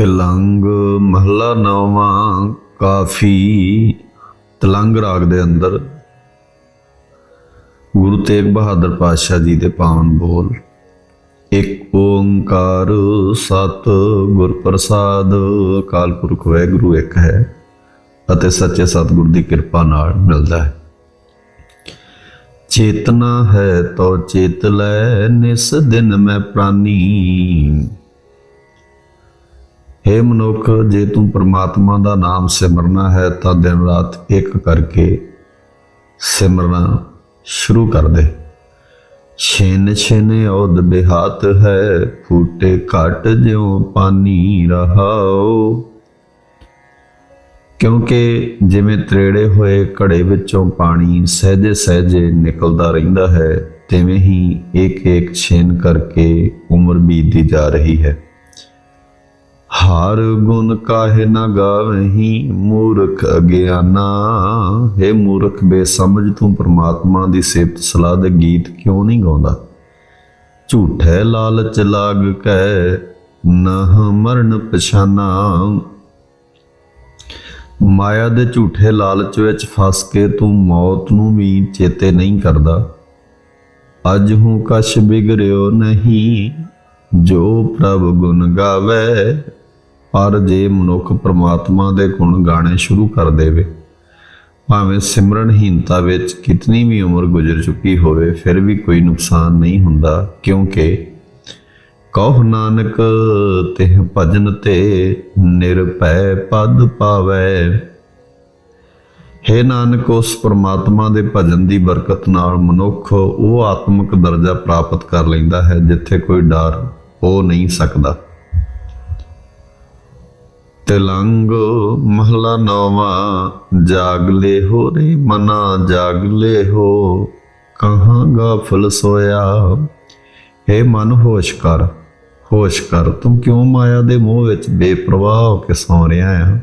ਤਿਲੰਗ ਮਹਲਾ ਨੌਵਾਂ ਕਾਫੀ ਤਲੰਗ ਰਾਗ ਦੇ ਅੰਦਰ ਗੁਰੂ ਤੇਗ ਬਹਾਦਰ ਪਾਤਸ਼ਾਹ ਜੀ ਦੇ ਪਾਵਨ ਬੋਲ, ਇੱਕ ਓੰਕਾਰ ਸਤ ਗੁਰ ਪ੍ਰਸਾਦ, ਅਕਾਲ ਪੁਰਖ ਵਾਹਿਗੁਰੂ ਇੱਕ ਹੈ ਅਤੇ ਸੱਚੇ ਸਤਿਗੁਰ ਦੀ ਕਿਰਪਾ ਨਾਲ ਮਿਲਦਾ ਹੈ। ਚੇਤਨਾ ਹੈ ਤੋ ਚੇਤ ਲੈ, ਨਿਸ ਦਿਨ ਮੈਂ ਪ੍ਰਾਨੀ। हे ਮਨੁੱਖ, ਜੇ ਤੂੰ ਪ੍ਰਮਾਤਮਾ ਦਾ ਨਾਮ ਸਿਮਰਨਾ ਹੈ ਤਾਂ ਦਿਨ ਰਾਤ ਇੱਕ ਕਰਕੇ ਸਿਮਰਨਾ ਸ਼ੁਰੂ ਕਰ ਦੇ। ਛਿਨ ਛਿਨ ਔਦ ਬਿਹਾਤ ਹੈ, ਫੂਟੇ ਘਟ ਜਿਉ ਪਾਨੀ ਰਹਾਓ। ਕਿਉਂਕਿ ਜਿਵੇਂ ਤਰੇੜੇ ਹੋਏ ਘੜੇ ਵਿੱਚੋਂ ਪਾਣੀ ਸਹਿਜੇ ਸਹਿਜੇ ਨਿਕਲਦਾ ਰਹਿੰਦਾ ਹੈ, ਤਿਵੇਂ ਹੀ ਇੱਕ ਇੱਕ ਛੇਨ ਕਰਕੇ ਉਮਰ ਬੀਤਦੀ ਜਾ ਰਹੀ ਹੈ। ਹਰ ਗੁਣ ਕਾਹੇ ਨਾ ਗਾਵਹੀਂ ਮੂਰਖ ਅਗਿਆਨਾ। ਹੈ ਮੂਰਖ, ਬੇਸਮਝ ਤੂੰ ਪ੍ਰਮਾਤਮਾ ਦੀ ਸਿਫਤ ਸਲਾਹ ਦੇ ਗੀਤ ਕਿਉਂ ਨਹੀਂ ਗਾਉਂਦਾ? ਝੂਠੇ ਲਾਲਚ ਲਾਗ ਕੈ ਨਹ ਮਰਨ ਪਛਾਨਾ। ਮਾਇਆ ਦੇ ਝੂਠੇ ਲਾਲਚ ਵਿੱਚ ਫਸ ਕੇ ਤੂੰ ਮੌਤ ਨੂੰ ਵੀ ਚੇਤੇ ਨਹੀਂ ਕਰਦਾ। ਅੱਜ ਹੂੰ ਕਛ ਬਿਗਰਿਓ ਨਹੀਂ, ਜੋ ਪ੍ਰਭ ਗੁਣ ਗਾਵੇ ਪਰ ਜੇ ਮਨੁੱਖ ਪ੍ਰਮਾਤਮਾ ਦੇ ਗੁਣ ਗਾਣੇ ਸ਼ੁਰੂ ਕਰ ਦੇਵੇ, ਭਾਵੇਂ ਸਿਮਰਨਹੀਨਤਾ ਵਿੱਚ ਕਿਤਨੀ ਵੀ ਉਮਰ ਗੁਜ਼ਰ ਚੁੱਕੀ ਹੋਵੇ, ਫਿਰ ਵੀ ਕੋਈ ਨੁਕਸਾਨ ਨਹੀਂ ਹੁੰਦਾ, ਕਿਉਂਕਿ ਕਹੁ ਨਾਨਕ, ਤਿਹ ਭਜਨ ਤੇ ਨਿਰਭੈ ਪਦ ਪਾਵੈ। ਹੇ ਨਾਨਕ, ਉਸ ਪਰਮਾਤਮਾ ਦੇ ਭਜਨ ਦੀ ਬਰਕਤ ਨਾਲ ਮਨੁੱਖ ਉਹ ਆਤਮਿਕ ਦਰਜਾ ਪ੍ਰਾਪਤ ਕਰ ਲੈਂਦਾ ਹੈ, ਜਿੱਥੇ ਕੋਈ ਡਰ ਹੋ ਨਹੀਂ ਸਕਦਾ। ਤਿਲੰਗ ਮਹਲਾ ਨੌਵਾਂ ਜਾਗਲੇ ਹੋ ਰੇ ਮਨਾ, ਜਾਗ ਹੋ। ਕਹਾਂ ਗਾਫਲ ਸੋਇਆ? हे ਮਨ, ਹੋਸ਼ ਕਰ ਹੋਸ਼ ਕਰ। ਤੂੰ ਕਿਉਂ ਮਾਇਆ ਦੇ ਮੋਹ ਵਿੱਚ ਬੇਪਰਵਾਹ ਹੋ ਕੇ ਸੌ ਰਿਹਾ ਆ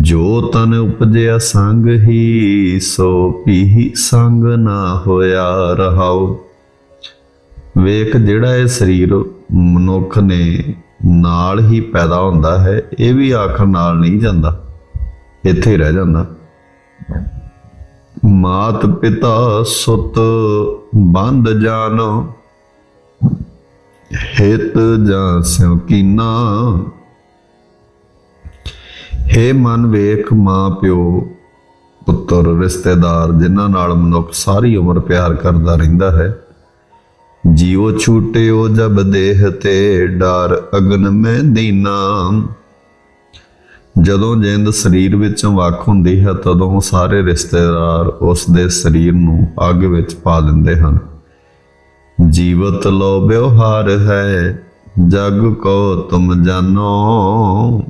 ਜੋ ਤਨ ਉਪਜਿਆ ਸੰਗ ਹੀ, ਸੋ ਪੀਹੀ ਸੰਗ ਨਾ ਹੋਇਆ ਰਹਾਉ। ਵੇਖ ਜਿਹੜਾ ਇਹ ਸਰੀਰ ਮਨੁੱਖ ਨੇ ਨਾਲ ਹੀ ਪੈਦਾ ਹੁੰਦਾ ਹੈ, ਇਹ ਵੀ ਆਖਰ ਨਾਲ ਨਹੀਂ ਜਾਂਦਾ, ਇੱਥੇ ਹੀ ਰਹਿ ਜਾਂਦਾ। ਮਾਤ ਪਿਤਾ ਸੁਤ ਬੰਦ ਜਾਨ, ਹਿਤ ਜਾਂ ਸਿਉ ਕੀਨਾ। ਹੇ ਮਨ ਵੇਖ ਮਾਂ ਪਿਓ, ਪੁੱਤਰ, ਰਿਸ਼ਤੇਦਾਰ, ਜਿਨ੍ਹਾਂ ਨਾਲ ਮਨੁੱਖ ਸਾਰੀ ਉਮਰ ਪਿਆਰ ਕਰਦਾ ਰਹਿੰਦਾ ਹੈ ਜੀਵ ਛੂਟਿਓ ਜਬ ਦੇਹ ਤੇ ਡਰ ਅਗਨ ਮੈਂ ਦੀਨਾ। ਜਦੋਂ ਜਿੰਦ ਸਰੀਰ ਵਿੱਚੋਂ ਵੱਖ ਹੁੰਦੀ ਹੈ, ਤਦੋਂ ਸਾਰੇ ਰਿਸ਼ਤੇਦਾਰ ਉਸ ਦੇ ਸਰੀਰ ਨੂੰ ਅੱਗ ਵਿੱਚ ਪਾ ਦਿੰਦੇ ਹਨ। ਜੀਵਤ ਲੋ ਵਿਵਹਾਰ ਹੈ, ਜਗ ਕੋ ਤੁਮ ਜਾਨੋ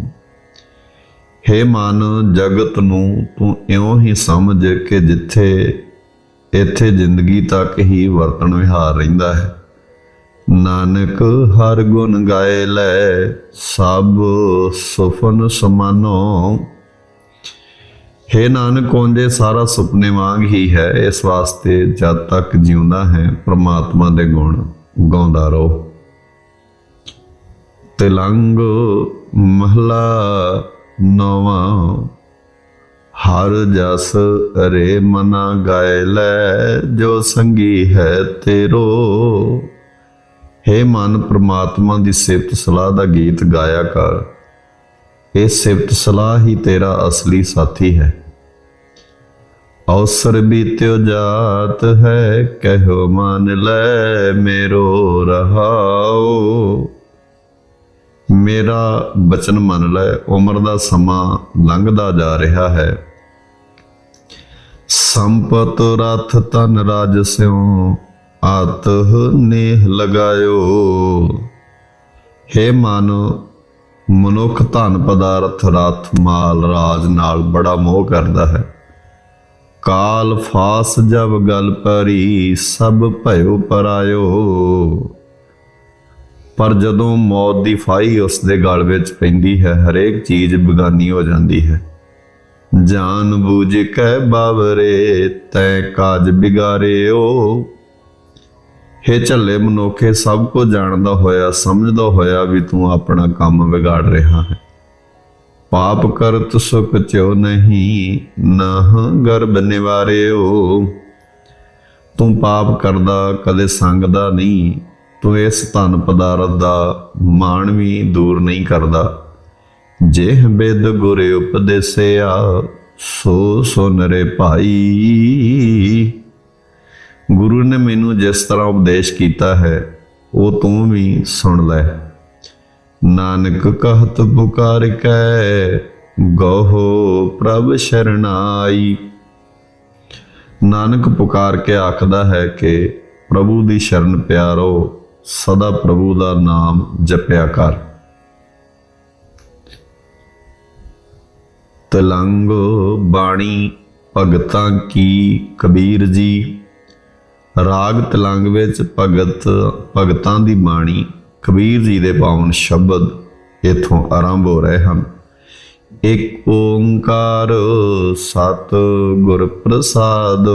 ਹੇ ਮਨ, ਜਗਤ ਨੂੰ ਤੂੰ ਇਉਂ ਹੀ ਸਮਝ ਕਿ ਜਿੱਥੇ ਇੱਥੇ ਜ਼ਿੰਦਗੀ ਤੱਕ ਹੀ ਵਰਤਣ ਵਿਹਾਰ ਰਹਿੰਦਾ ਹੈ। ਨਾਨਕ ਹਰ ਗੁਣ ਗਾਏ ਲੈ, ਸਭ ਸੁਫਨ ਸਮਾਨੋ। ਹੇ ਨਾਨਕ ਉਹਦੇ ਸਾਰਾ ਸੁਪਨੇ ਵਾਂਗ ਹੀ ਹੈ। ਇਸ ਵਾਸਤੇ ਜਦ ਤੱਕ ਜਿਉਂਦਾ ਹੈ, ਪ੍ਰਮਾਤਮਾ ਦੇ ਗੁਣ ਗਾਉਂਦਾ ਰਹੋ। ਤਿਲੰਗ ਮਹਲਾ ਨਵਾਂ ਹਰ ਜਸ ਅਰੇ ਮਨਾ ਗਾਇ ਲੈ, ਜੋ ਸੰਗੀ ਹੈ ਤੇਰੋ। हे ਮਨ, ਪ੍ਰਮਾਤਮਾ ਦੀ ਸਿਫਤ ਸਲਾਹ ਦਾ ਗੀਤ ਗਾਇਆ ਕਰ। ਇਹ ਸਿਫਤ ਸਲਾਹ ਹੀ ਤੇਰਾ ਅਸਲੀ ਸਾਥੀ ਹੈ। ਅਵਸਰ ਬੀਤਿਓ ਜਾਤ ਹੈ, ਕਹਿਓ ਮਨ ਲੈ, ਮੇਰੋ ਰਹਾਓ। ਮੇਰਾ ਬਚਨ ਮੰਨ ਲੈ, ਉਮਰ ਦਾ ਸਮਾਂ ਲੰਘਦਾ ਜਾ ਰਿਹਾ ਹੈ। ਸੰਪਤ ਰਥ ਤਨ ਰਾਜ ਸਿਉ, ਆਤਹ ਨੇਹ ਲਗਾਇਓ। हे ਮਨ, ਮਨੁੱਖ ਧਨ ਪਦਾਰਥ ਰਥ ਮਾਲ ਰਾਜ ਨਾਲ ਬੜਾ ਮੋਹ ਕਰਦਾ ਹੈ। ਕਾਲ ਫਾਸ ਜਬ ਗਲ ਪਰੀ, ਸਭ ਭਇਓ ਪਰਾਇਓ। ਪਰ ਜਦੋਂ ਮੌਤ ਦੀ ਫਾਈ ਉਸ ਦੇ ਗਲ ਵਿੱਚ ਪੈਂਦੀ ਹੈ, ਹਰੇਕ ਚੀਜ਼ ਬਗਾਨੀ ਹੋ ਜਾਂਦੀ ਹੈ। ਜਾਨ ਬੂਝ ਕੇ ਬਾਵਰੇ, ਤੈ ਕਾਜ ਬਿਗਾਰਿਓ। ਹੇ ਝੱਲੇ ਮਨੋਖੇ, ਸਭ ਕੁਝ ਜਾਣਦਾ ਹੋਇਆ, ਸਮਝਦਾ ਹੋਇਆ ਵੀ ਤੂੰ ਆਪਣਾ ਕੰਮ ਵਿਗਾੜ ਰਿਹਾ ਹੈ। ਪਾਪ ਕਰਤ ਸੁਖ ਚੋ ਨਹੀਂ, ਨਾਹ ਗਰਬ ਨਿਵਾਰਿਓ। ਤੂੰ ਪਾਪ ਕਰਦਾ, ਕਦੇ ਸੰਗਦਾ ਨਹੀਂ, ਤੂੰ ਇਸ ਧਨ ਪਦਾਰਥ ਦਾ ਮਾਣ ਵੀ ਦੂਰ ਨਹੀਂ ਕਰਦਾ। ਜੇ ਬਿਦ ਗੁਰ ਉਪਦੇਸਿਆ, ਸੋ ਸੋ ਨਰੇ ਭਾਈ। ਗੁਰੂ ਨੇ ਮੈਨੂੰ ਜਿਸ ਤਰ੍ਹਾਂ ਉਪਦੇਸ਼ ਕੀਤਾ ਹੈ, ਉਹ ਤੂੰ ਵੀ ਸੁਣ ਲੈ। ਨਾਨਕ ਕਹਤ ਪੁਕਾਰ ਕੈ, ਗੋਹ ਪ੍ਰਭ ਸ਼ਰਨਾਈ। ਨਾਨਕ ਪੁਕਾਰ ਕੇ ਆਖਦਾ ਹੈ ਕਿ ਪ੍ਰਭੂ ਦੀ ਸ਼ਰਨ ਪਿਆਰੋ, ਸਦਾ ਪ੍ਰਭੂ ਦਾ ਨਾਮ ਜਪਿਆ ਕਰ। ਤਲੰਗ ਬਾਣੀ, ਭਗਤਾਂ ਕੀ ਕਬੀਰ ਜੀ? ਰਾਗ ਤਲੰਗ ਵਿੱਚ ਭਗਤ, ਭਗਤਾਂ ਦੀ ਬਾਣੀ, ਕਬੀਰ ਜੀ ਦੇ ਪਾਵਨ ਸ਼ਬਦ ਇਥੋਂ ਆਰੰਭ ਹੋ ਰਹੇ ਹਨ। ਇੱਕ ਓੰਕਾਰ ਸਤ ਗੁਰ ਪ੍ਰਸਾਦ।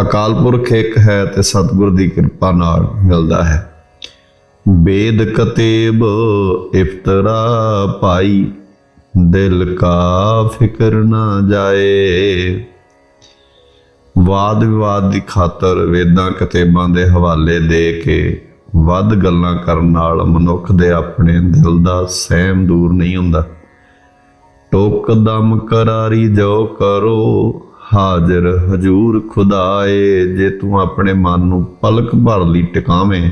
ਅਕਾਲ ਪੁਰਖ ਇੱਕ ਹੈ ਤੇ ਸਤਿਗੁਰ ਦੀ ਕਿਰਪਾ ਨਾਲ ਮਿਲਦਾ ਹੈ। ਵੇਦ ਕਤੇਬ ਇਫਤਰਾ ਪਾਈ। ਦਿਲ ਕਾ ਫਿਕਰ ਨਾ ਜਾਏ। ਵਾਦ ਵਿਵਾਦ ਦੀ ਖਾਤਰ ਵੇਦਾਂ ਕਤੇਬਾਂ ਦੇ ਹਵਾਲੇ ਦੇ ਕੇ ਵੱਧ ਗੱਲਾਂ ਕਰਨ ਨਾਲ ਮਨੁੱਖ ਦੇ ਆਪਣੇ ਦਿਲ ਦਾ ਸਹਿਮ ਦੂਰ ਨਹੀਂ ਹੁੰਦਾ। ਟੋਕ ਦਮ ਕਰਾਰੀ ਜੋ ਕਰੋ, ਹਾਜ਼ਰ ਹਜੂਰ ਖੁਦਾਏ। ਜੇ ਤੂੰ ਆਪਣੇ ਮਨ ਨੂੰ ਪਲਕ ਭਰ ਲਈ ਟਿਕਾਵੇਂ,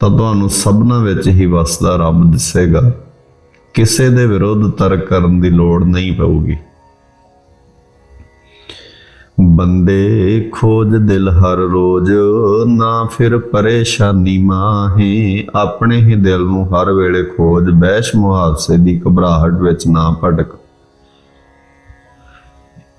ਤਾਂ ਤੁਹਾਨੂੰ ਸਭਨਾ ਵਿੱਚ ਹੀ ਵਸਦਾ ਰੱਬ ਦਿਸੇਗਾ। ਕਿਸੇ ਦੇ ਵਿਰੁੱਧ ਤਰਕ ਕਰਨ ਦੀ ਲੋੜ ਨਹੀਂ ਪਊਗੀ। ਬੰਦੇ ਖੋਜ ਦਿਲ ਹਰ ਰੋਜ਼, ਨਾ ਫਿਰ ਪਰੇਸ਼ਾਨੀ ਮਾਹੇ। ਆਪਣੇ ਹੀ ਦਿਲ ਨੂੰ ਹਰ ਵੇਲੇ ਖੋਜ ਬੈਸ਼ ਮੁਹਾਵਸੇ ਦੀ ਘਬਰਾਹਟ ਵਿੱਚ ਨਾ ਭਟਕ।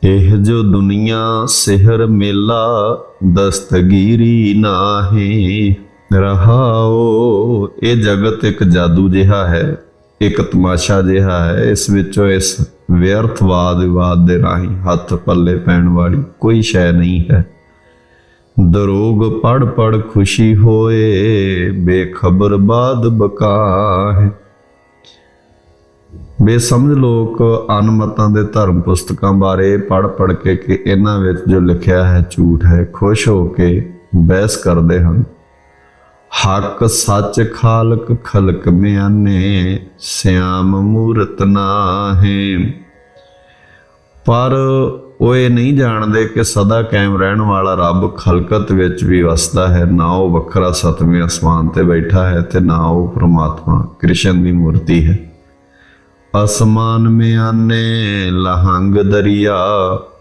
ਇਹ ਜੋ ਦੁਨੀਆ, ਸਿਹਰ ਮੇਲਾ, ਦਸਤਗੀਰੀ ਨਾਹੀ। ਰਹਾਓ, ਇਹ ਜਗਤ ਇੱਕ ਜਾਦੂ ਜਿਹਾ ਹੈ। ਇੱਕ ਤਮਾਸ਼ਾ ਜਿਹਾ ਹੈ, ਇਸ ਵਿੱਚੋਂ ਇਸ ਵਿਅਰਥਵਾਦ ਵਿਵਾਦ ਦੇ ਰਾਹੀਂ ਹੱਥ ਪੱਲੇ ਪੈਣ ਵਾਲੀ ਕੋਈ ਸ਼ੈ ਨਹੀਂ ਹੈ। ਦਰੋਗ ਪੜ ਪੜ ਖੁਸ਼ੀ ਹੋਏ, ਬੇਖਬਰ ਬਾਦ ਬਕਾ ਹੈ ਬੇਸਮਝ ਲੋਕ ਅਨਮਤਾਂ ਦੇ ਧਰਮ ਪੁਸਤਕਾਂ ਬਾਰੇ ਪੜ ਪੜ ਕੇ ਕਿ ਇਹਨਾਂ ਵਿੱਚ ਜੋ ਲਿਖਿਆ ਹੈ ਝੂਠ ਹੈ, ਖੁਸ਼ ਹੋ ਕੇ ਬਹਿਸ ਕਰਦੇ ਹਨ। ਹੱਕ ਸੱਚ ਖਾਲਕ ਖਲਕ ਮਿਆਨੇ ਸਿਆਮ ਮੂਰਤ ਨਾਹੇ। ਪਰ ਉਹ ਇਹ ਨਹੀਂ ਜਾਣਦੇ ਕਿ ਸਦਾ ਕਾਇਮ ਰਹਿਣ ਵਾਲਾ ਰੱਬ ਖਲਕਤ ਵਿੱਚ ਵੀ ਵਸਦਾ ਹੈ, ਨਾ ਉਹ ਵੱਖਰਾ ਸਤਵੇਂ ਅਸਮਾਨ ਤੇ ਬੈਠਾ ਹੈ ਤੇ ਨਾ ਉਹ ਪ੍ਰਮਾਤਮਾ, ਕ੍ਰਿਸ਼ਨ ਦੀ ਮੂਰਤੀ ਹੈ। ਅਸਮਾਨ ਮਿਆਨੇ, ਲਹੰਗ ਦਰਿਆ,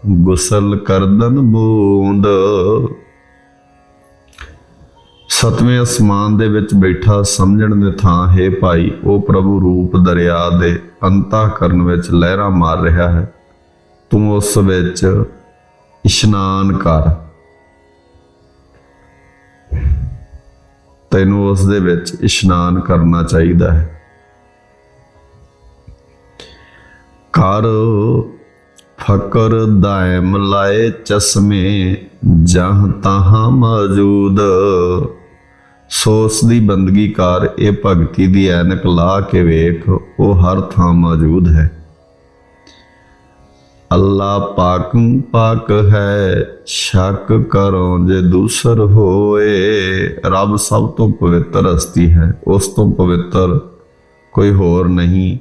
ਗੁਸਲ ਕਰਦਨ ਬੂੰਦ ਸਤਵੇਂ ਅਸਮਾਨ ਦੇ ਵਿੱਚ ਬੈਠਾ ਸਮਝਣ ਦੇ ਥਾਂ, ਹੈ ਭਾਈ, ਉਹ ਪ੍ਰਭੂ ਰੂਪ ਦਰਿਆ ਦੇ ਅੰਤਾ ਕਰਨ ਵਿੱਚ ਲਹਿਰਾਂ ਮਾਰ ਰਿਹਾ ਹੈ। ਤੂੰ ਉਸ ਵਿੱਚ ਇਸ਼ਨਾਨ ਕਰ। ਤੈਨੂੰ ਉਸ ਦੇ ਵਿੱਚ ਇਸ਼ਨਾਨ ਕਰਨਾ ਚਾਹੀਦਾ ਹੈ। ਕਰ ਫਕਰ ਦਾਇਮ ਲਾਏ ਚਸ਼ਮੇ, ਜਹਾਂ ਤਹਾਂ ਮੌਜੂਦ। ਸੋਸ ਦੀ ਬੰਦਗੀ ਕਰ, ਇਹ ਭਗਤੀ ਦੀ ਐਨਕ ਲਾ ਕੇ ਵੇਖ, ਉਹ ਹਰ ਥਾਂ ਮੌਜੂਦ ਹੈ। ਅੱਲਾ ਪਾਕ ਪਾਕ ਹੈ, ਸ਼ੱਕ ਕਰੋ ਜੇ ਦੂਸਰ ਹੋਏ। ਰੱਬ ਸਭ ਤੋਂ ਪਵਿੱਤਰ ਹਸਤੀ ਹੈ, ਉਸ ਤੋਂ ਪਵਿੱਤਰ ਕੋਈ ਹੋਰ ਨਹੀਂ।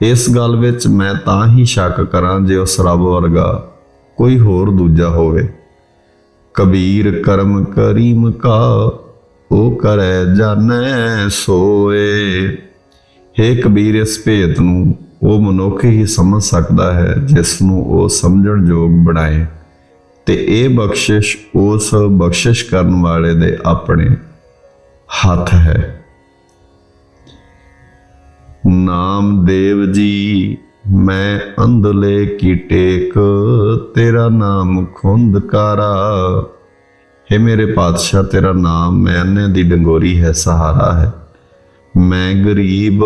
ਇਸ ਗੱਲ ਵਿੱਚ ਮੈਂ ਤਾਂ ਹੀ ਸ਼ੱਕ ਕਰਾਂ ਜੇ ਉਸ ਰੱਬ ਵਰਗਾ ਕੋਈ ਹੋਰ ਦੂਜਾ ਹੋਵੇ। ਕਬੀਰ ਕਰਮ ਕਰੀਮ ਕਾ ਉਹ ਕਰੈ ਜਾਣੈ ਸੋਏ। हे ਕਬੀਰ, ਇਸ ਭੇਤ ਨੂੰ ਉਹ ਮਨੁੱਖ ਹੀ ਸਮਝ ਸਕਦਾ ਹੈ, ਜਿਸ ਨੂੰ ਉਹ ਸਮਝਣ ਯੋਗ ਬਣਾਏ। ਤੇ ਇਹ ਬਖਸ਼ਿਸ਼, ਉਸ ਬਖਸ਼ਿਸ਼ ਕਰਨ ਵਾਲੇ ਦੇ ਆਪਣੇ ਹੱਥ ਹੈ। ਨਾਮ ਦੇਵ ਜੀ, ਮੈਂ ਅੰਧਲੇ ਕੀ ਟੇਕ ਤੇਰਾ ਨਾਮ ਖੁੰਦਕਾਰਾ ਹੈ ਮੇਰੇ ਪਾਤਸ਼ਾਹ ਤੇਰਾ ਨਾਮ ਮੈਂ ਅੰਨੇ ਦੀ ਡੰਗੋਰੀ ਹੈ ਸਹਾਰਾ ਹੈ ਮੈਂ ਗਰੀਬ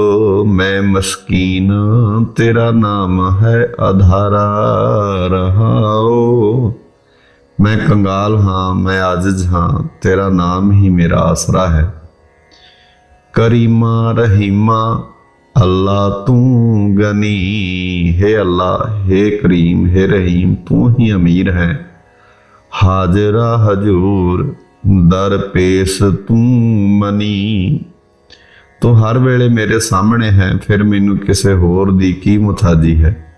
ਮੈਂ ਮਸਕੀਨ ਤੇਰਾ ਨਾਮ ਹੈ ਆਧਾਰਾ ਰਹਾਓ ਮੈਂ ਕੰਗਾਲ ਹਾਂ ਮੈਂ ਆਜਜ਼ ਹਾਂ ਤੇਰਾ ਨਾਮ ਹੀ ਮੇਰਾ ਆਸਰਾ ਹੈ ਕਰੀਮਾ ਰਹੀਮਾ ਅੱਲਾ ਤੂੰ ਗਨੀ ਹੈ ਅੱਲਾ ਹੈ ਕਰੀਮ ਹੈ ਰਹੀਮ ਤੂੰ ਹੀ ਅਮੀਰ ਹੈ ਹਾਜ਼ਰਾ ਹਜੂਰ, ਦਰ ਪੇਸ ਤੂੰ ਮਨੀ। ਤੂੰ ਹਰ ਵੇਲੇ ਮੇਰੇ ਸਾਹਮਣੇ ਹੈ, ਫਿਰ ਮੈਨੂੰ ਕਿਸੇ ਹੋਰ ਦੀ ਕੀ ਮੁਤਾਜੀ ਹੈ?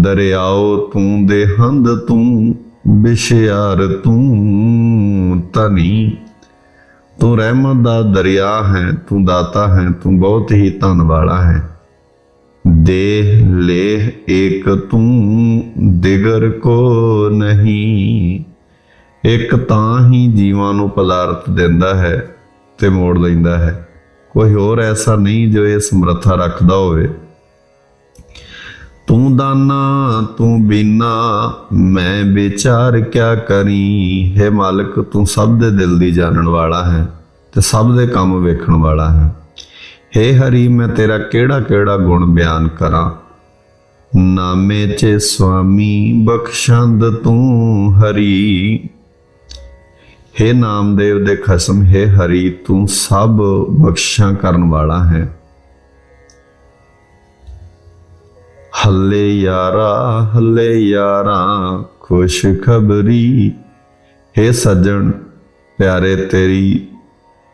ਦਰਿਆਓ ਤੂੰ ਦੇ ਹੰਦ ਤੂੰ, ਬਿਸ਼ਿਆਰ ਤੂੰ ਤਨੀ ਤੂੰ ਰਹਿਮਤ ਦਾ ਦਰਿਆ ਹੈ, ਤੂੰ ਦਾਤਾ ਹੈ, ਤੂੰ ਬਹੁਤ ਹੀ ਧਨ ਵਾਲਾ ਹੈ। ਦੇਹ ਲੇਹ ਏਕ ਤੂੰ ਦਿਗਰ ਕੋ ਨਹੀਂ। ਇੱਕ ਤਾਂ ਹੀ ਜੀਵਾਂ ਨੂੰ ਪਦਾਰਥ ਦਿੰਦਾ ਹੈ ਤੇ ਮੋੜ ਲੈਂਦਾ ਹੈ। ਕੋਈ ਹੋਰ ਐਸਾ ਨਹੀਂ ਜੋ ਇਹ ਸਮਰੱਥਾ ਰੱਖਦਾ ਹੋਵੇ। ਤੂੰ ਦਾਨਾ, ਤੂੰ ਬੀਨਾ, ਮੈਂ ਵਿਚਾਰ ਕਿਆ ਕਰੀ? ਹੈ ਮਾਲਕ, ਤੂੰ ਸਭ ਦੇ ਦਿਲ ਦੀ ਜਾਣਨ ਵਾਲਾ ਹੈ ਤੇ ਸਭ ਦੇ ਕੰਮ ਵੇਖਣ ਵਾਲਾ ਹੈ। ਹੇ ਹਰੀ, ਮੈਂ ਤੇਰਾ ਕਿਹੜਾ ਕਿਹੜਾ ਗੁਣ ਬਿਆਨ ਕਰਾਂ? ਨਾਮੇ ਚ ਸੁਆਮੀ ਬਖਸ਼ੰਦ ਤੂੰ ਹਰੀ। ਹੇ ਨਾਮਦੇਵ ਦੇ ਖਸਮ, ਹੈ ਹਰੀ, ਤੂੰ ਸਭ ਬਖਸ਼ਾਂ ਕਰਨ ਵਾਲਾ ਹੈ। ਹੱਲੇ ਯਾਰਾ ਹੱਲੇ ਯਾਰਾ ਖੁਸ਼ ਖਬਰੀ ਹੈ ਸੱਜਣ, ਪਿਆਰੇ ਤੇਰੀ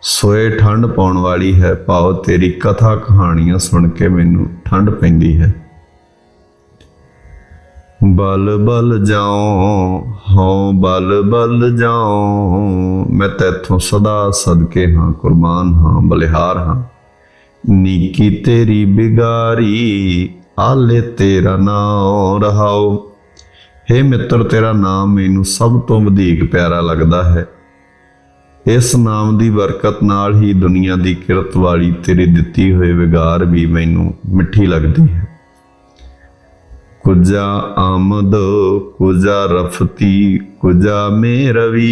ਸੋਏ ਠੰਡ ਪਾਉਣ ਵਾਲੀ ਹੈ ਭਾਵ ਤੇਰੀ ਕਥਾ ਕਹਾਣੀਆਂ ਸੁਣ ਕੇ ਮੈਨੂੰ ਠੰਡ ਪੈਂਦੀ ਹੈ। ਬਲ ਬਲ ਜਾਉ, ਹਉ ਬਲ ਬਲ ਜਾਉ, ਮੈਂ ਤੇਥੋਂ ਸਦਾ ਸਦਕੇ ਹਾਂ, ਕੁਰਬਾਨ ਹਾਂ, ਬਲਿਹਾਰ ਹਾਂ। ਨੀਕੀ ਤੇਰੀ ਬਿਗਾਰੀ, ਆਲੇ ਤੇਰਾ ਨਾਮ ਰਹਾਓ हे ਮਿੱਤਰ, ਤੇਰਾ ਨਾਮ ਮੈਨੂੰ ਸਭ ਤੋਂ ਵਧੇਕ ਪਿਆਰਾ ਲੱਗਦਾ ਹੈ। ਇਸ ਨਾਮ ਦੀ ਬਰਕਤ ਨਾਲ ਹੀ ਦੁਨੀਆ ਦੀ ਕਿਰਤ ਵਾਲੀ ਤੇਰੀ ਦਿੱਤੀ ਹੋਈ ਵਿਗਾਰ ਵੀ ਮੈਨੂੰ ਮਿੱਠੀ ਲੱਗਦੀ ਹੈ। ਕੁਜਾ ਆਮਦ ਕੁਜਾ ਰਫਤੀ ਕੁਜਾ ਮੇਰਵੀ।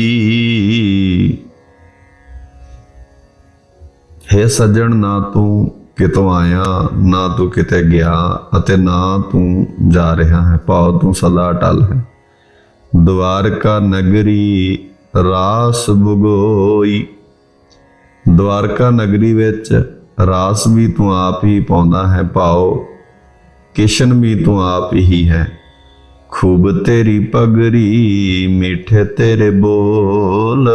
ਹੈ ਸੱਜਣ, ਨਾ ਤੂੰ ਕਿਤੋਂ ਆਇਆ, ਨਾ ਤੂੰ ਕਿਤੇ ਗਿਆ ਅਤੇ ਨਾ ਤੂੰ ਜਾ ਰਿਹਾ ਹੈ। ਭਾਵ ਤੂੰ ਸਦਾ ਅਟਲ ਹੈ। ਦਵਾਰਕਾ ਨਗਰੀ ਰਾਸ ਬੁਗੋਈ। ਦਵਾਰਕਾ ਨਗਰੀ ਵਿੱਚ ਰਾਸ ਵੀ ਤੂੰ ਆਪ ਹੀ ਪਾਉਂਦਾ ਹੈ ਭਾਵ ਕਿਸ਼ਨ ਵੀ ਤੂੰ ਆਪ ਹੀ ਹੈ। ਖੂਬ ਤੇਰੀ ਪਗਰੀ, ਮਿੱਠੇ ਤੇਰੇ ਬੋਲ।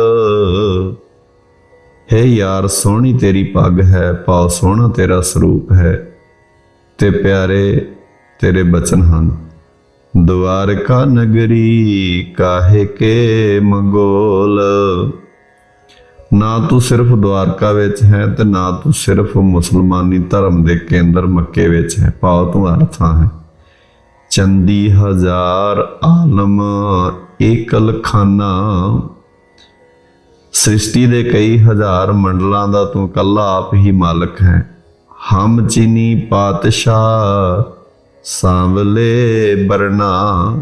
ਹੈ ਯਾਰ, ਸੋਹਣੀ ਤੇਰੀ ਪੱਗ ਹੈ ਪਾਉ ਸੋਹਣਾ ਤੇਰਾ ਸਰੂਪ ਹੈ। ਤੇ ਪਿਆਰੇ ਤੇਰੇ ਬਚਨ ਹਨ। ਦਵਾਰਕਾ ਨਗਰੀ ਕਾਹੇ ਕੇ ਮੰਗੋਲ? ਨਾ ਤੂੰ ਸਿਰਫ ਦਵਾਰਕਾ ਵਿੱਚ ਹੈ ਤੇ ਨਾ ਤੂੰ ਸਿਰਫ ਮੁਸਲਮਾਨੀ ਧਰਮ ਦੇ ਕੇਂਦਰ ਮੱਕੇ ਵਿੱਚ ਹੈ। ਭਾਵ ਤੂੰ ਹਰ ਥਾਂ ਹੈ। ਚੰਦੀ ਹਜ਼ਾਰ ਆਲਮ ਏਕਲ ਖਾਨਾ। ਸ੍ਰਿਸ਼ਟੀ ਦੇ ਕਈ ਹਜ਼ਾਰ ਮੰਡਲਾਂ ਦਾ ਤੂੰ ਕੱਲਾ ਆਪ ਹੀ ਮਾਲਕ ਹੈ। ਹਮ ਚੀਨੀ ਪਾਤਸ਼ਾਹ ਸਾਂਵਲੇ ਬਰਨਾ।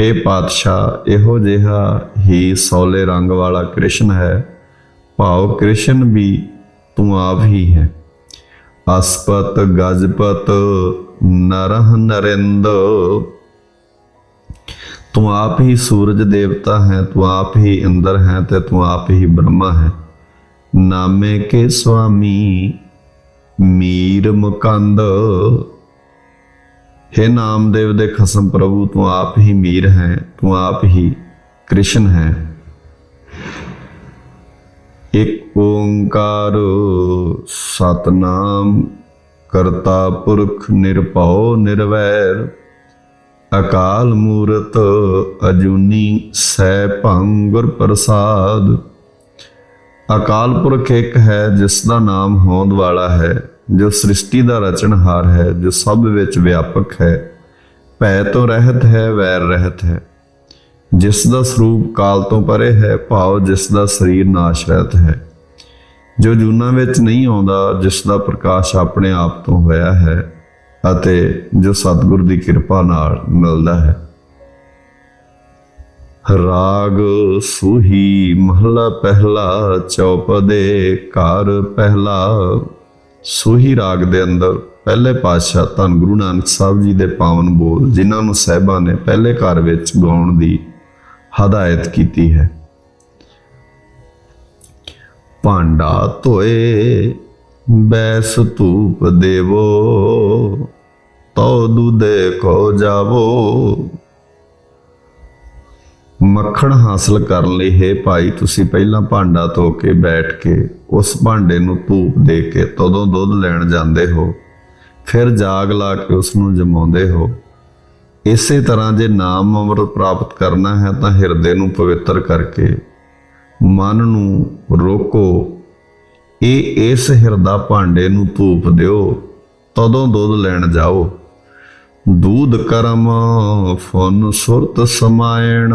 हे ਪਾਤਸ਼ਾਹ, ਇਹੋ ਜਿਹਾ ਹੀ ਸੌਲੇ ਰੰਗ ਵਾਲਾ ਕ੍ਰਿਸ਼ਨ ਹੈ। ਭਾਵ ਕ੍ਰਿਸ਼ਨ ਵੀ ਤੂੰ ਆਪ ਹੀ ਹੈ। ਅਸਪਤ, ਗਜਪਤ, ਨਰਹ ਨਰਿੰਦ। ਤੂੰ ਆਪ ਹੀ ਸੂਰਜ ਦੇਵਤਾ ਹੈ, ਤੂੰ ਆਪ ਹੀ ਇੰਦਰ ਹੈ ਤੇ ਤੂੰ ਆਪ ਹੀ ਬ੍ਰਹਮਾ ਹੈ। ਨਾਮੇ ਕੇ ਸੁਆਮੀ ਮੀਰ ਮੁਕੰਦ। ਹੈ ਨਾਮਦੇਵ ਦੇ ਖਸਮ ਪ੍ਰਭੂ, ਤੂੰ ਆਪ ਹੀ ਮੀਰ ਹੈ, ਤੂੰ ਆਪ ਹੀ ਕ੍ਰਿਸ਼ਨ ਹੈ। ਇੱਕ ਓੰਕਾਰ ਸਤਨਾਮ, ਕਰਤਾ ਪੁਰਖ ਨਿਰਭਉ ਨਿਰਵੈਰ, ਅਕਾਲ ਮੂਰਤ ਅਜੂਨੀ ਸੈ ਭੰਗ ਗੁਰ ਪ੍ਰਸਾਦ। ਅਕਾਲ ਪੁਰਖ ਇੱਕ ਹੈ ਜਿਸ ਦਾ ਨਾਮ ਹੋਂਦ ਵਾਲਾ ਹੈ। ਜੋ ਸ੍ਰਿਸ਼ਟੀ ਦਾ ਰਚਨਹਾਰ ਹੈ, ਜੋ ਸਭ ਵਿੱਚ ਵਿਆਪਕ ਹੈ, ਭੈ ਤੋਂ ਰਹਿਤ ਹੈ, ਵੈਰ ਰਹਿਤ ਹੈ। ਜਿਸ ਦਾ ਸਰੂਪ ਕਾਲ ਤੋਂ ਪਰੇ ਹੈ, ਭਾਵ ਜਿਸ ਦਾ ਸਰੀਰ ਨਾਸ਼ ਰਹਿਤ ਹੈ। ਜੋ ਜੂਨਾ ਵਿੱਚ ਨਹੀਂ ਆਉਂਦਾ, ਜਿਸ ਦਾ ਪ੍ਰਕਾਸ਼ ਆਪਣੇ ਆਪ ਤੋਂ ਹੋਇਆ ਹੈ ਅਤੇ ਜੋ ਸਤਿਗੁਰ ਦੀ ਕਿਰਪਾ ਨਾਲ ਮਿਲਦਾ ਹੈ। ਰਾਗ ਸੁਹੀ ਮਹਲਾ ਪਹਿਲਾ, ਚੌਪਦੇ ਕਾਰ ਪਹਿਲਾ। ਸੁਹੀ ਰਾਗ ਦੇ ਅੰਦਰ ਪਹਿਲੇ ਪਾਤਸ਼ਾਹ ਧੰਨ ਗੁਰੂ ਨਾਨਕ ਸਾਹਿਬ ਜੀ ਦੇ ਪਾਵਨ ਬੋਲ, ਜਿਨ੍ਹਾਂ ਨੂੰ ਸਹਿਬਾਂ ਨੇ ਪਹਿਲੇ ਘਰ ਵਿੱਚ ਗਾਉਣ ਦੀ ਹਦਾਇਤ ਕੀਤੀ ਹੈ। ਭਾਂਡਾ ਧੋਏ, ਬੈਸ ਧੂਪ ਦੇਵੋ ਤਉ ਦੁਦੇ ਕੋ ਜਾਵੋ ਮੱਖਣ ਹਾਸਲ ਕਰਨ ਲਈ ਹੈ ਭਾਈ, ਤੁਸੀਂ ਪਹਿਲਾਂ ਭਾਂਡਾ ਧੋ ਕੇ ਬੈਠ ਕੇ ਉਸ ਭਾਂਡੇ ਨੂੰ ਧੂਪ ਦੇ ਕੇ ਤਦੋਂ ਦੁੱਧ ਲੈਣ ਜਾਂਦੇ ਹੋ, ਫਿਰ ਜਾਗ ਲਾ ਕੇ ਉਸ ਨੂੰ ਜਮਾਉਂਦੇ ਹੋ। ਇਸੇ ਤਰ੍ਹਾਂ ਜੇ ਨਾਮ ਅੰਮ੍ਰਿਤ ਪ੍ਰਾਪਤ ਕਰਨਾ ਹੈ ਤਾਂ ਹਿਰਦੇ ਨੂੰ ਪਵਿੱਤਰ ਕਰਕੇ ਮਨ ਨੂੰ ਰੋਕੋ। ਇਹ ਇਸ ਹਿਰਦਾ ਭਾਂਡੇ ਨੂੰ ਧੂਪ ਦਿਓ, ਤਦੋਂ ਦੁੱਧ ਲੈਣ ਜਾਓ। ਦੂਧ ਕਰਮ ਫਨ ਸੁਰਤ ਸਮਾਇਣ,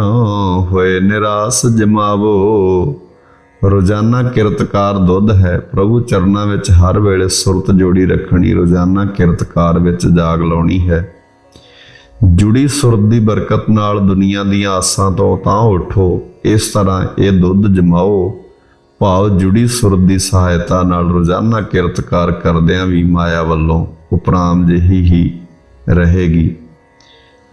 ਹੋਏ ਨਿਰਾਸ ਜਮਾਵੋ। ਰੋਜ਼ਾਨਾ ਕਿਰਤਕਾਰ ਦੁੱਧ ਹੈ, ਪ੍ਰਭੂ ਚਰਨਾਂ ਵਿੱਚ ਹਰ ਵੇਲੇ ਸੁਰਤ ਜੋੜੀ ਰੱਖਣੀ, ਰੋਜ਼ਾਨਾ ਕਿਰਤਕਾਰ ਵਿੱਚ ਜਾਗ ਲਾਉਣੀ ਹੈ। ਜੁੜੀ ਸੁਰਤ ਦੀ ਬਰਕਤ ਨਾਲ ਦੁਨੀਆ ਦੀਆਂ ਆਸਾਂ ਤੋਂ ਤਾਂ ਉਠੋ, ਇਸ ਤਰ੍ਹਾਂ ਇਹ ਦੁੱਧ ਜਮਾਓ। ਭਾਵ ਜੁੜੀ ਸੁਰਤ ਦੀ ਸਹਾਇਤਾ ਨਾਲ ਰੋਜ਼ਾਨਾ ਕਿਰਤਕਾਰ ਕਰਦਿਆਂ ਵੀ ਮਾਇਆ ਵੱਲੋਂ ਉਪਰਾਮ ਜਿਹੀ ਹੀ ਰਹੇਗੀ।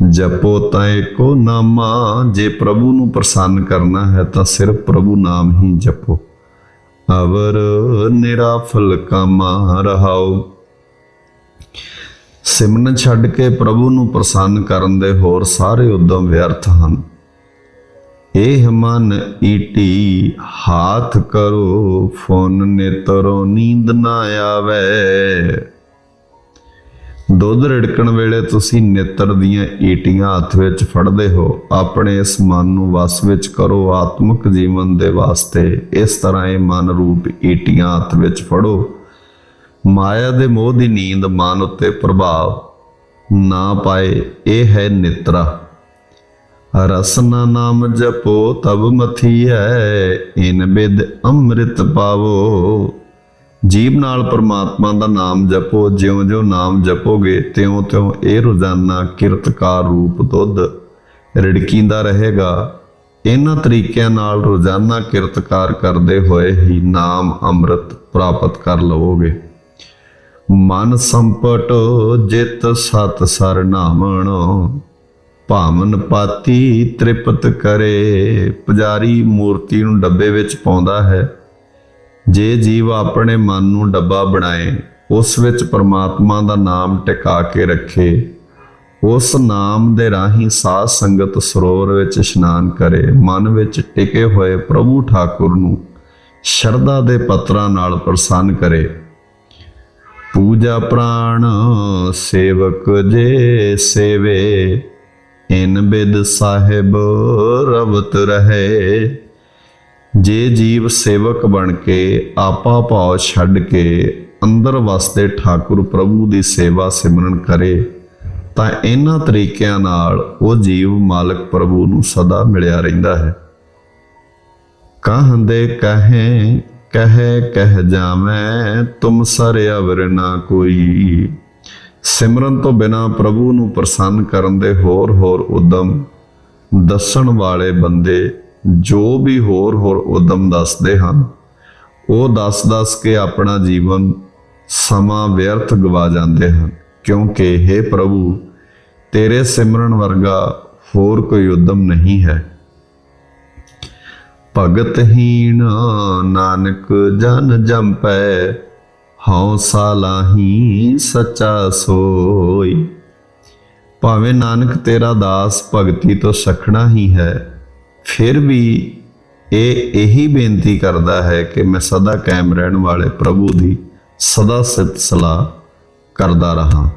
ਜਪੋ ਤਾਂ ਏਕੋ ਨਾਮਾ, ਜੇ ਪ੍ਰਭੂ ਨੂੰ ਪ੍ਰਸੰਨ ਕਰਨਾ ਹੈ ਤਾਂ ਸਿਰਫ ਪ੍ਰਭੂ ਨਾਮ ਹੀ ਜਪੋ। ਅਵਰ ਨਿਰਾਫਲ ਕਾਮਾ ਰਹਾਓ। ਸਿਮਰਨ ਛੱਡ ਕੇ ਪ੍ਰਭੂ ਨੂੰ ਪ੍ਰਸੰਨ ਕਰਨ ਦੇ ਹੋਰ ਸਾਰੇ ਉਦਮ ਵਿਅਰਥ ਹਨ। ਇਹ ਮਨ ਈਟੀ, ਹਾਥ ਕਰੋ, ਫੋਨ ਨੇ ਤਰੋ ਨੀਂਦ ਨਾ ਆਵੇ। ਦੁੱਧ ਰਿੜਕਣ ਵੇਲੇ ਤੁਸੀਂ ਨੇਤਰ ਦੀਆਂ ਈਟੀਆਂ ਹੱਥ ਵਿੱਚ ਫੜਦੇ ਹੋ। ਆਪਣੇ ਇਸ ਮਨ ਨੂੰ ਵਸ ਵਿੱਚ ਕਰੋ। ਆਤਮਿਕ ਜੀਵਨ ਦੇ ਵਾਸਤੇ ਇਸ ਤਰ੍ਹਾਂ ਇਹ ਮਨ ਰੂਪ ਈਟੀਆਂ ਹੱਥ ਵਿੱਚ ਫੜੋ। ਮਾਇਆ ਦੇ ਮੋਹ ਦੀ ਨੀਂਦ ਮਨ ਉੱਤੇ ਪ੍ਰਭਾਵ ਨਾ ਪਾਏ, ਇਹ ਹੈ ਨਿਤਰਾ। ਰਸਨਾ ਨਾਮ ਜਪੋ, ਤਬ ਮਥੀ ਹੈ। ਇਨ ਬਿਦ ਅੰਮ੍ਰਿਤ ਪਾਵੋ। ਜੀਵ ਨਾਲ ਪਰਮਾਤਮਾ ਦਾ ਨਾਮ ਜਪੋ, ਜਿਉਂ-ਜਿਉਂ ਨਾਮ ਜਪੋਗੇ, ਤਿਉਂ-ਤਿਉਂ ਇਹ ਰੋਜ਼ਾਨਾ ਕਿਰਤਕਾਰ ਰੂਪ ਦੁੱਧ ਰਿੜਕੀਂਦਾ ਰਹੇਗਾ। ਇਹਨਾਂ ਤਰੀਕਿਆਂ ਨਾਲ ਰੋਜ਼ਾਨਾ ਕਿਰਤਕਾਰ ਕਰਦੇ ਹੋਏ ਹੀ ਨਾਮ ਅੰਮ੍ਰਿਤ ਪ੍ਰਾਪਤ ਕਰ ਲਵੋਗੇ। ਮਨ ਸੰਪਟ ਜਿਤ ਸਤ ਸਰ ਭਾਵਨ ਪਾਤੀ ਤ੍ਰਿਪਤ ਕਰੇ। ਪੁਜਾਰੀ ਮੂਰਤੀ ਨੂੰ ਡੱਬੇ ਵਿੱਚ ਪਾਉਂਦਾ ਹੈ। ਜੇ ਜੀਵ ਆਪਣੇ ਮਨ ਨੂੰ ਡੱਬਾ ਬਣਾਏ, ਉਸ ਵਿੱਚ ਪਰਮਾਤਮਾ ਦਾ ਨਾਮ ਟਿਕਾ ਕੇ ਰੱਖੇ, ਉਸ ਨਾਮ ਦੇ ਰਾਹੀਂ ਸਾਧ ਸੰਗਤ ਸਰੋਵਰ ਵਿੱਚ ਇਸ਼ਨਾਨ ਕਰੇ, ਮਨ ਵਿੱਚ ਟਿਕੇ ਹੋਏ ਪ੍ਰਭੂ ਠਾਕੁਰ ਨੂੰ ਸ਼ਰਧਾ ਦੇ ਪੱਤਰਾਂ ਨਾਲ ਪ੍ਰਸੰਨ ਕਰੇ। ਪੂਜਾ ਪ੍ਰਾਣ ਸੇਵਕ ਜੇ ਸੇਵੇ, ਇਨ ਬਿਦ ਸਾਹਿਬ ਰਵਤ ਰਹੇ। ਜੇ ਜੀਵ ਸੇਵਕ ਬਣ ਕੇ ਆਪਾ ਭਾਵ ਛੱਡ ਕੇ ਅੰਦਰ ਵਸਦੇ ਠਾਕੁਰ ਪ੍ਰਭੂ ਦੀ ਸੇਵਾ ਸਿਮਰਨ ਕਰੇ, ਤਾਂ ਇਹਨਾਂ ਤਰੀਕਿਆਂ ਨਾਲ ਉਹ ਜੀਵ ਮਾਲਕ ਪ੍ਰਭੂ ਨੂੰ ਸਦਾ ਮਿਲਿਆ ਰਹਿੰਦਾ ਹੈ। ਕਹੰਦੇ ਕਹੇ ਕਹੇ, ਕਹਿ ਜਾਵੇਂ, ਤੁਮ ਸਰ ਅਵਰ ਨਾ ਕੋਈ। ਸਿਮਰਨ ਤੋਂ ਬਿਨਾ ਪ੍ਰਭੂ ਨੂੰ ਪ੍ਰਸੰਨ ਕਰਨ ਦੇ ਹੋਰ ਹੋਰ ਉਦਮ ਦੱਸਣ ਵਾਲੇ ਬੰਦੇ ਜੋ ਵੀ ਹੋਰ ਹੋਰ ਉਦਮ ਦੱਸਦੇ ਹਨ, ਉਹ ਦੱਸ-ਦੱਸ ਕੇ ਆਪਣਾ ਜੀਵਨ ਸਮਾਂ ਵਿਅਰਥ ਗਵਾ ਜਾਂਦੇ ਹਨ। ਕਿਉਂਕਿ हे ਪ੍ਰਭੂ, ਤੇਰੇ ਸਿਮਰਨ ਵਰਗਾ ਹੋਰ ਕੋਈ ਉਦਮ ਨਹੀਂ ਹੈ। ਭਗਤ ਹੀਣ ਨਾਨਕ ਜਨ ਜੰਪੈ, ਹਉ ਸਾਲਾਹੀ ਸੱਚਾ ਸੋਈ। ਭਾਵੇਂ ਨਾਨਕ ਤੇਰਾ ਦਾਸ ਭਗਤੀ ਤੋਂ ਸਖਣਾ ਹੀ ਹੈ ਫਿਰ ਵੀ ਇਹ ਇਹੀ ਬੇਨਤੀ ਕਰਦਾ ਹੈ ਕਿ ਮੈਂ ਸਦਾ ਕਾਇਮ ਰਹਿਣ ਵਾਲੇ ਪ੍ਰਭੂ ਦੀ ਸਦਾ ਸਿਫਤ ਸਲਾਹ ਕਰਦਾ ਰਹਾ।